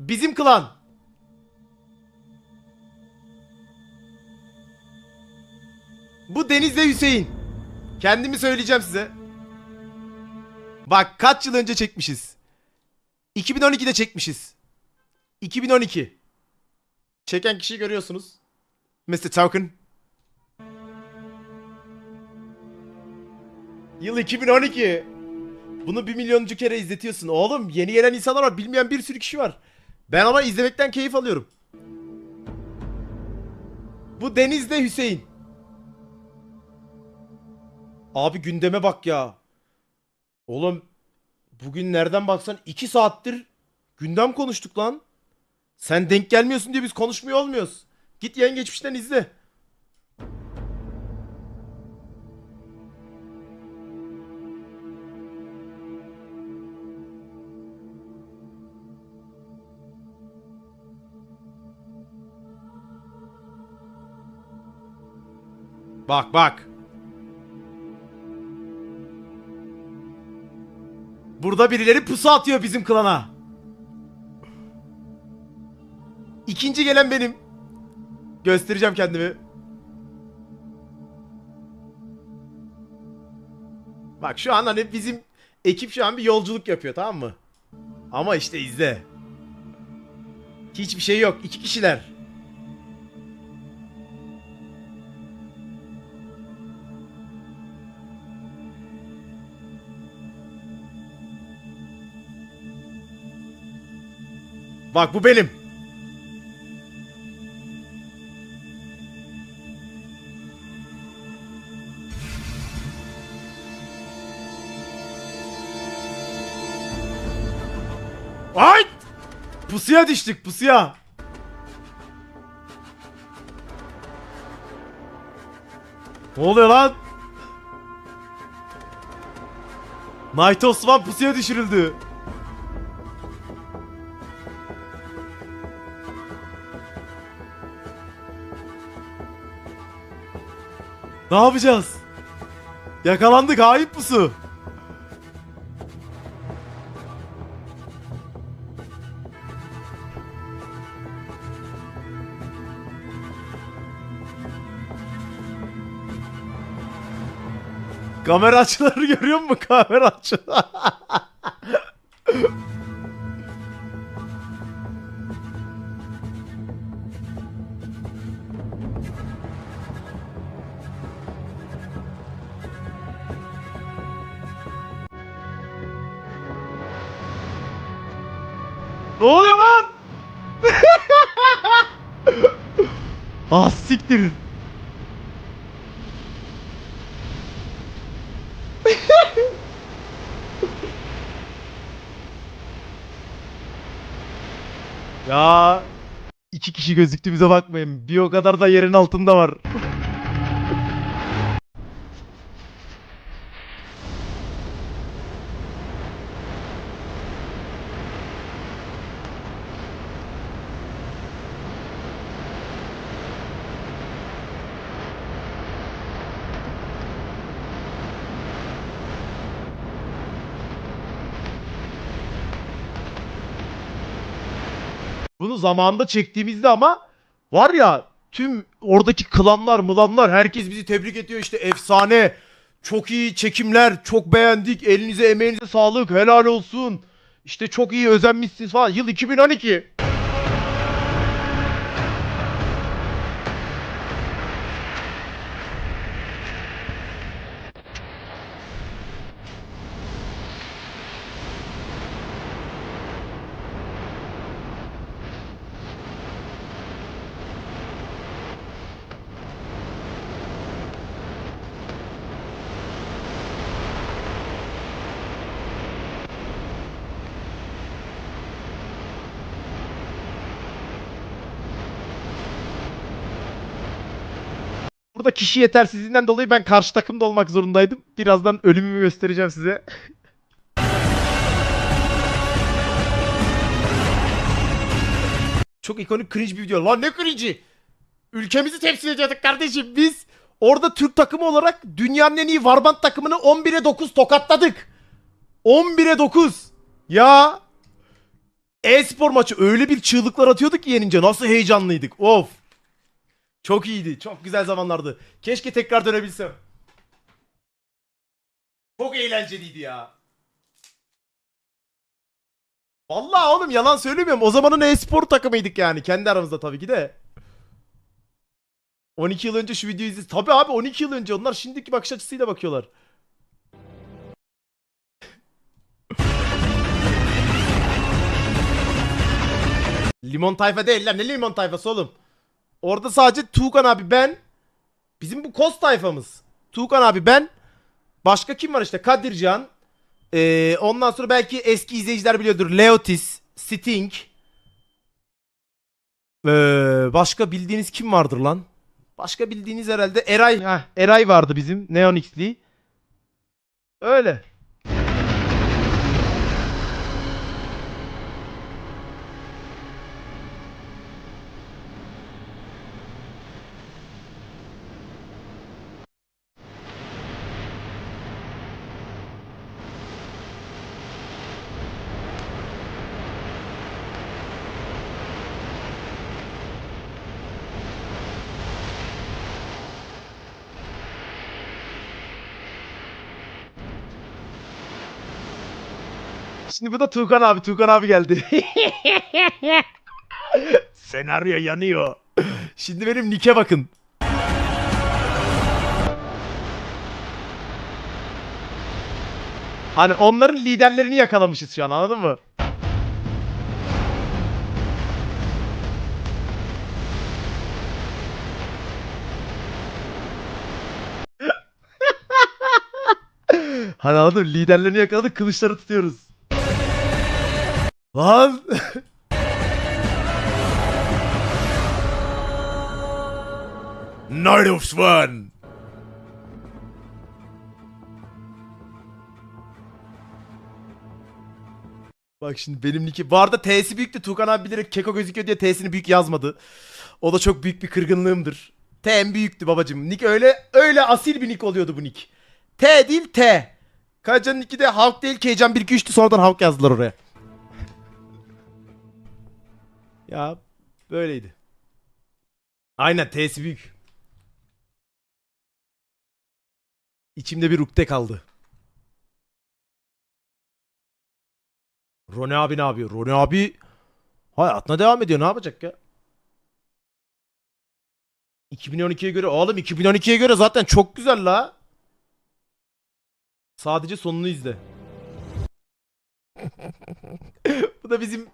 Bizim klan. Bu Deniz'le Hüseyin. Kendimi söyleyeceğim size. Bak kaç yıl önce çekmişiz. 2012'de çekmişiz. 2012. Çeken kişiyi görüyorsunuz. Mr. Token. Yıl 2012. Bunu bir milyoncu kere izletiyorsun. Oğlum yeni gelen insanlar var. Bilmeyen bir sürü kişi var. Ben ama izlemekten keyif alıyorum. Bu Deniz'de Hüseyin. Abi gündeme bak ya. Oğlum bugün nereden baksan 2 saattir gündem konuştuk lan. Sen denk gelmiyorsun diye biz konuşmuyor olmuyoruz. Git yayın geçmişten izle. Bak bak. Burada birileri pusu atıyor bizim klana. İkinci gelen benim. Göstereceğim kendimi. Bak şu an hani bizim ekip şu an bir yolculuk yapıyor tamam mı? Ama işte izle. Hiçbir şey yok. İki kişiler. Bak bu benim. Ay! Pusuya düştük pusuya. Ne oluyor lan? Knight Osman pusuya düşürüldü. Ne yapacağız? Yakalandık hain pusu. Kamera açıları görüyor musun kamera Ya iki kişi gözüktü bize bakmayın. Bir o kadar da yerin altında var. Bunu zamanında çektiğimizde ama var ya tüm oradaki klanlar mılanlar herkes bizi tebrik ediyor işte efsane. Çok iyi çekimler çok beğendik elinize emeğinize sağlık helal olsun. İşte çok iyi özenmişsiniz falan yıl 2012. Burada kişi yetersizliğinden dolayı ben karşı takımda olmak zorundaydım. Birazdan ölümümü göstereceğim size. Çok ikonik cringe bir video. Lan ne cringe'i? Ülkemizi temsil ediyorduk kardeşim. Biz orada Türk takımı olarak dünyanın en iyi Warband takımını 11'e 9 tokatladık. 11'e 9. Ya e-spor maçı öyle bir çığlıklar atıyorduk ki yenince nasıl heyecanlıydık. Of. Çok iyiydi. Çok güzel zamanlardı. Keşke tekrar dönebilsem. Çok eğlenceliydi ya. Vallahi oğlum yalan söylemiyorum. O zamanın e-spor takımıydık yani. Kendi aramızda tabii ki de. 12 yıl önce şu videoyu izledim. Tabii abi 12 yıl önce onlar şimdiki bakış açısıyla bakıyorlar. Limon tayfa değil lan. Ne limon tayfası oğlum? Orada sadece Tuğkan abi ben. Bizim bu kos tayfamız. Tuğkan abi ben. Başka kim var işte? Kadircan. Ee, ondan sonra belki eski izleyiciler biliyordur. Leotis. Sting. Ee, başka bildiğiniz kim vardır lan? Başka bildiğiniz herhalde Eray. Heh, Eray vardı bizim. Neonix'li. Öyle. Şimdi bu da Tuğkan abi. Tuğkan abi geldi. Senaryo yanıyor. Şimdi benim Nick'e bakın. Hani onların liderlerini yakalamışız şu an anladın mı? Hani anladın mı? Liderlerini yakaladık kılıçları tutuyoruz. Lan. Night of Swan. Bak şimdi benim nicki... Bu arada T'si büyüktü. Tuğkan abi bilerek keko gözüküyor diye T'sini büyük yazmadı. O da çok büyük bir kırgınlığımdır. T'm büyüktü babacım. Nick öyle öyle asil bir nick oluyordu bu nick. T değil T. Kacan'ın nicki de Halk değil Keycan 1 2 3'tü sonradan Halk yazdılar oraya. Ya böyleydi. Aynen T'si büyük. İçimde bir ukde kaldı. Rone abi ne yapıyor? Rone abi hayatına devam ediyor. Ne yapacak ya? 2012'ye göre oğlum 2012'ye göre zaten çok güzel la. Sadece sonunu izle. Bu da bizim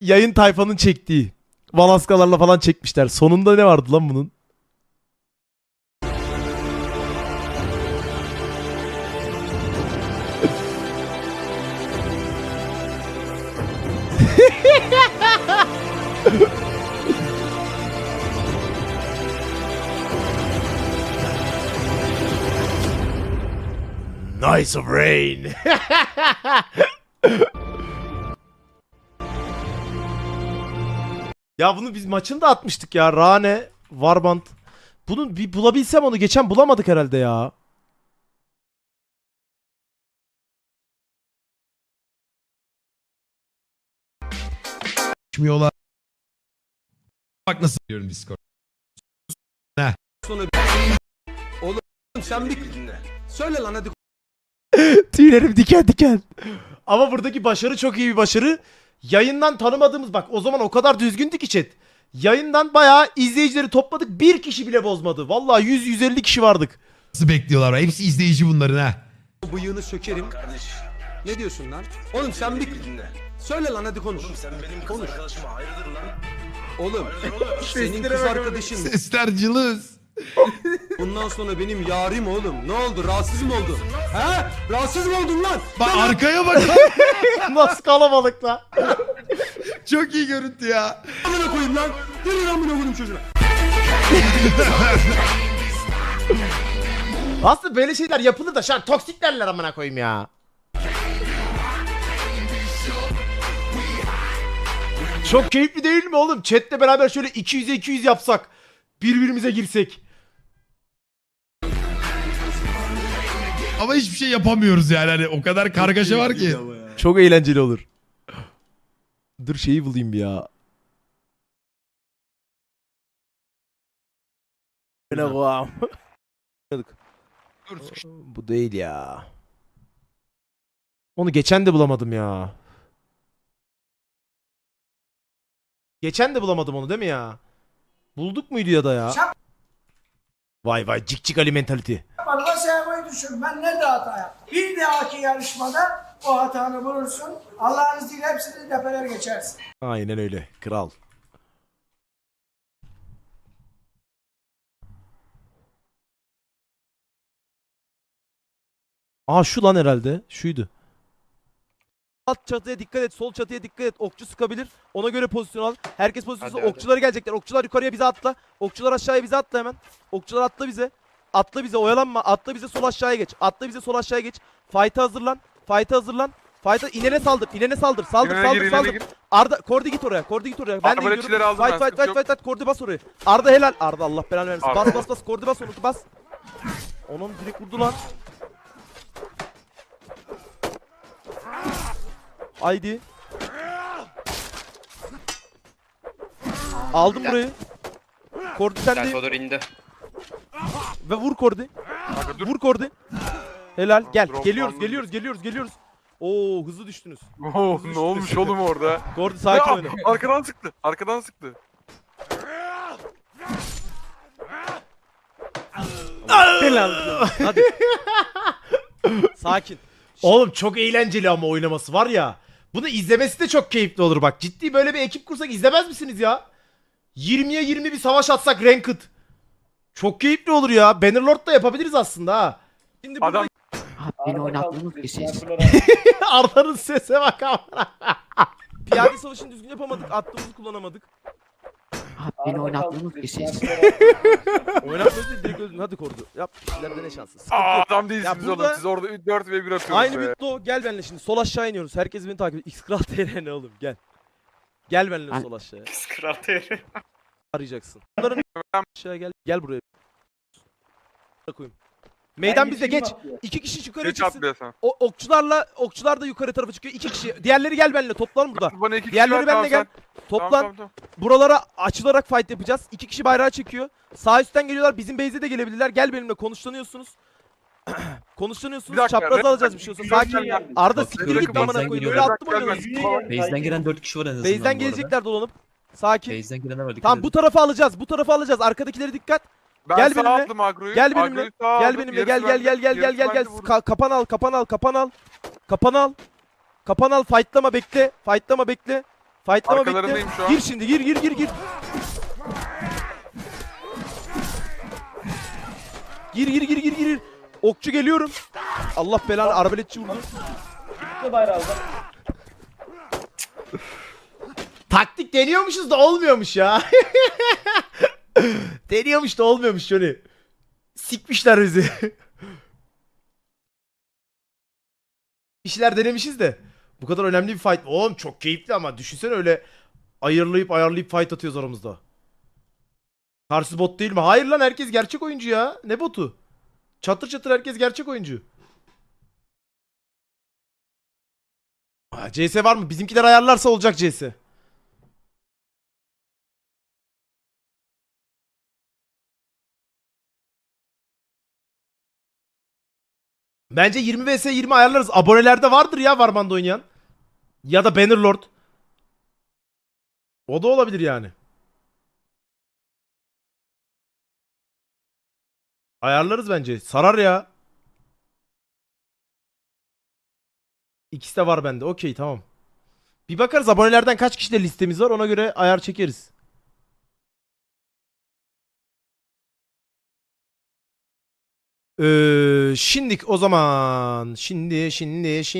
yayın tayfanın çektiği. Valaskalarla falan çekmişler. Sonunda ne vardı lan bunun? Nice of rain. Ya bunu biz maçında atmıştık ya. Rane, Warband. Bunu bir bulabilsem onu geçen bulamadık herhalde ya. Geçmiyorlar. Bak nasıl diyorum Discord. Sen bir söyle lan hadi Tüylerim diken diken. Ama buradaki başarı çok iyi bir başarı. Yayından tanımadığımız bak o zaman o kadar düzgündü ki chat. Yayından bayağı izleyicileri topladık. Bir kişi bile bozmadı. Vallahi 100-150 kişi vardık. Nasıl bekliyorlar? Hepsi izleyici bunların ha. bıyığını sökerim. Ne diyorsun lan? Oğlum sen bir söyle lan hadi konuş. Sen benim kız Konuş. arkadaşıma hayırdır lan? Oğlum senin kız arkadaşın Sesler cılız. Bundan sonra benim yarim oğlum. Ne oldu? Rahatsız mı oldun? He? Rahatsız mı oldun lan? Bak arkaya bak. Nasıl kalabalık la. Çok iyi görüntü ya. Amına koyayım lan. Verin amına koyayım çocuğuna. Aslında böyle şeyler yapılır da şu an toksik derler amına koyayım ya. Çok keyifli değil mi oğlum? Chat'le beraber şöyle 200'e 200 yapsak. Birbirimize girsek. Ama hiçbir şey yapamıyoruz yani. Hani o kadar kargaşa var ki. Çok eğlenceli olur. Dur şeyi bulayım bir ya. Ne koyayım? Dur sıkıştı. Bu değil ya. Onu geçen de bulamadım ya. Geçen de bulamadım onu değil mi ya? Bulduk muydu ya da ya? Vay vay cik cik Ali mentality. Bana sevmeyi düşün. Ben nerede hata yaptım? Bir dahaki yarışmada o hatanı bulursun. Allah'ın izniyle hepsini depeler geçersin. Aynen öyle. Kral. Aa şu lan herhalde. Şuydu. Alt çatıya dikkat et. Sol çatıya dikkat et. Okçu sıkabilir. Ona göre pozisyon al. Herkes pozisyonu. Okçuları gelecekler. Okçular yukarıya bize atla. Okçular aşağıya bize atla hemen. Okçular atla bize. Atla bize oyalanma. Atla bize sol aşağıya geç. Atla bize sol aşağıya geç. Fight'a hazırlan. Fight'a hazırlan. Fight'a inene saldır. inene saldır. Saldır İnene saldır gir, inene saldır. gir. Arda Kordi git oraya. Kordi git oraya. Ben de Arbaletçileri gidiyorum. aldım Fight ben, fight fight sıkıntı fight fight. Kordi bas oraya. Arda helal. Arda Allah belanı versin. Arda. Bas bas bas. Kordi bas onu bas. Onun direkt vurdu lan. Haydi. Aldım burayı. Kordi sen de Salvador indi. Ve vur Kordi. Kanka dur. Vur Kordi. Helal. Gel. drop Geliyoruz, geliyoruz, geliyoruz, geliyoruz. Oo hızlı düştünüz. Oo, ne olmuş oğlum orada? Kordi sakin Ya, oyna. arkadan sıktı. Arkadan sıktı. Belanı. Hadi. Sakin. Oğlum çok eğlenceli ama oynaması var ya. Bunu izlemesi de çok keyifli olur bak. Ciddi böyle bir ekip kursak izlemez misiniz ya? 20'ye 20 bir savaş atsak Ranked. Çok keyifli olur ya. Bannerlord da yapabiliriz aslında ha. Şimdi burada Adam Beni oynattığınız kişi. Arda'nın sese bak amına. Piyade savaşını düzgün yapamadık. Attığımızı kullanamadık. Beni oynattığınız kişi. Oynatmıyoruz değil direkt öldün. Hadi kordu. Yap. İleride ne şansı. Sıkıntı Aa, adam değilsiniz Ya oğlum. burada- Siz orada 4 ve 1 atıyorsunuz Aynı be. Bitlo gel benimle şimdi sol aşağı iniyoruz. Herkes beni takip et. X-Kral TR ne oğlum gel. Gel benimle Ben- sol aşağıya. Skrateri. Arayacaksın. Bunların aşağıya gel. Gel buraya. koyayım. Meydan bizde geç. İki kişi yukarı Hiç çıksın. atlıyorsan. O, okçularla okçular da yukarı tarafa çıkıyor. İki kişi. Diğerleri gel benimle. Toplan burada. Bana iki kişi Diğerleri benimle tamam gel. sen. Toplan. Tamam, tamam, tamam. Buralara açılarak fight yapacağız. İki kişi bayrağı çekiyor. Sağ üstten geliyorlar. Bizim base'e de gelebilirler. Gel benimle konuşlanıyorsunuz. Bir konuşlanıyorsunuz. dakika, Çapraz Red- alacağız bir şey. Red- Sakin. Red- Arda siktir Red- git Red- amına Red- koyayım. Öyle Red- attım Red-. Red- Base'den giren 4 kişi var en azından Base'den bu arada. gelecekler dolanıp. Sakin. Base'den dikkat Tamam bu tarafa alacağız. Bu tarafa alacağız. Arkadakileri dikkat. Ben Gel benimle. aldım agroyu. Gel benimle. Gel benimle. Gel gel gel gel gel gel gel. Ka- kapan al, kapan al, kapan al. Kapan al. Kapan al. Fightlama bekle. Fightlama bekle. Fightlama bekle. Arkalarındayım şu an. Gir şimdi. Gir gir gir gir. Gir gir gir gir gir. Okçu geliyorum. Allah belanı arbaletçi vurdu. Taktik deniyormuşuz da olmuyormuş ya. Deniyormuş da olmuyormuş Johnny. Sikmişler bizi. Bir şeyler denemişiz de. Bu kadar önemli bir fight. Oğlum çok keyifli ama düşünsene öyle ayırlayıp ayarlayıp fight atıyoruz aramızda. Karşı bot değil mi? Hayır lan herkes gerçek oyuncu ya. Ne botu? Çatır çatır herkes gerçek oyuncu. Aa, CS var mı? Bizimkiler ayarlarsa olacak CS. Bence 20 vs 20 ayarlarız. Abonelerde vardır ya Varmanda oynayan. Ya da Bannerlord. O da olabilir yani. Ayarlarız bence. Sarar ya. İkisi de var bende. Okey tamam. Bir bakarız abonelerden kaç kişide listemiz var ona göre ayar çekeriz. Ee, şimdik o zaman. Şimdi şimdi şimdi.